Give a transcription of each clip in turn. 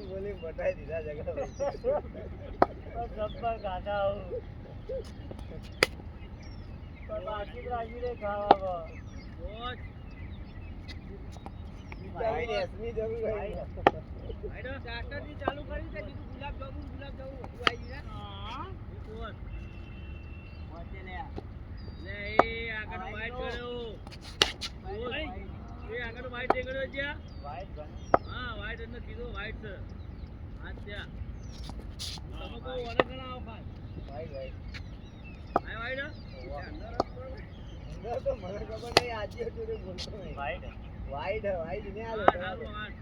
બોલી બતાવી દીધા જગા કાકા બાકી રાખી રે ખાવા ચાલુ કરી કીધું ગુલાબ જામુન ગુલાબ જામુન આવી ગયા પહોંચે લે. લે એ આગળ વાઈટ કર્યો એ આગળ વાઈટ દેખાડ્યો જ્યાં. વાઈટ એટલે કીધું વાઈટ છે. હા ત્યાં. તમે કહો વને ઘણા આવો ખાસ. આ વાઈટ વાઈટ વાઈટ ને હા. આ સારું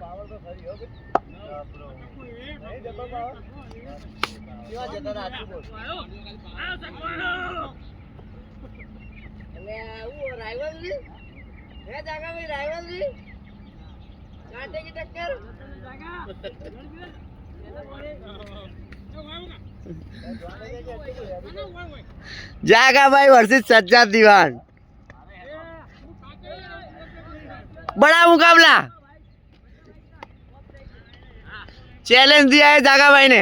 પાવર તો ખરી હો નહીં જતો પાવર કેવા જતા હતા? આટલું બોલ એટલે આવું રાઇવલરી હે જાગાભાઈ રાઇવલરી કાંટે કી ટક્કર જાગાભાઈ વર્સિસ સજ્જાદ દિવાન बड़ा मुकाबला चैलेंज दिया है जागा भाई ने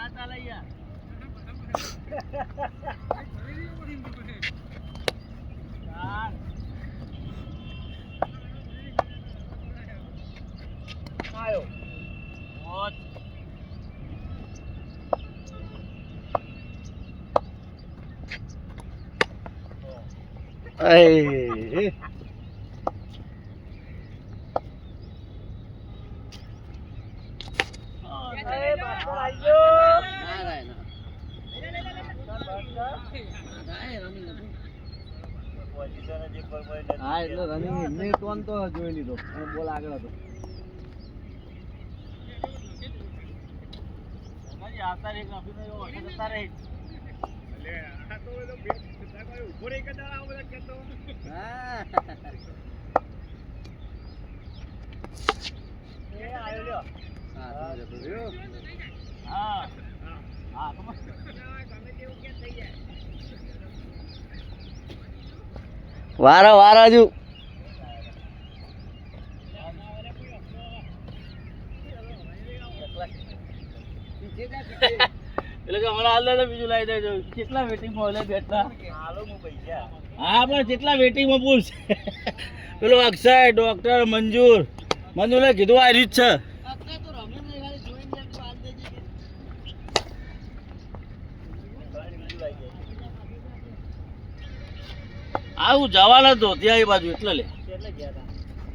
માર માર કરે ના ચાલે યાર ચાલ આયો મોજ એ હા એટલે રનિંગ મેં ટોન તો જોઈ લીધો. અને બોલ આગળ હતો. રહે હા હા. તમે કેવું કે થઈ કમા વારો વારો હજુ. એટલે કે હમણાં હાલ બીજું લાવી દેજો. કેટલા વેટિંગમાં ઓલે બેઠા? હા પણ કેટલા વેટિંગમાં પૂછ. પેલો અક્ષય ડોક્ટર મંજૂર. મંજૂરે કીધું આ રીત છે. આવું જવાનો હતો ત્યાં એ બાજુ એટલે લે.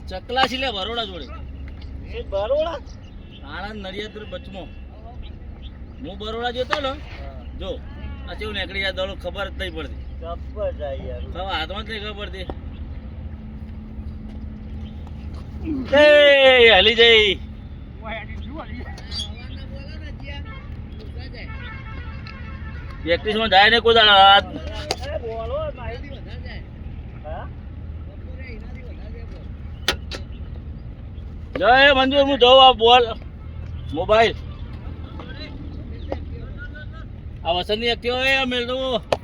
ચકલા છે લે બરોડા જોડે. બરોડા? આણંદ નડિયાદ બચમો. હું બરોડા જતો ને જો આ કેવું નીકળી જાય દડો ખબર જ નહીં પડતી. જાય યાર. હાથમાં જ નહીં ખબર પડતી. એ હલી જઈ. પ્રેક્ટિસમાં જાય ને કોઈ દાડા બોલો વધારે જય. મંજૂર, હું જોઉં આ બોલ. મોબાઈલ. આ વસંતની એક્ટિવ એ દઉં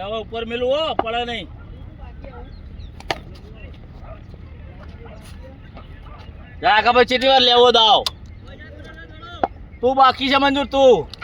હવે ઉપર મેલું, હો, પડે નહીં. જા, ખબર ચીટી વાર લેવો દાવ. તું બાકી છે, મંજૂર, તું.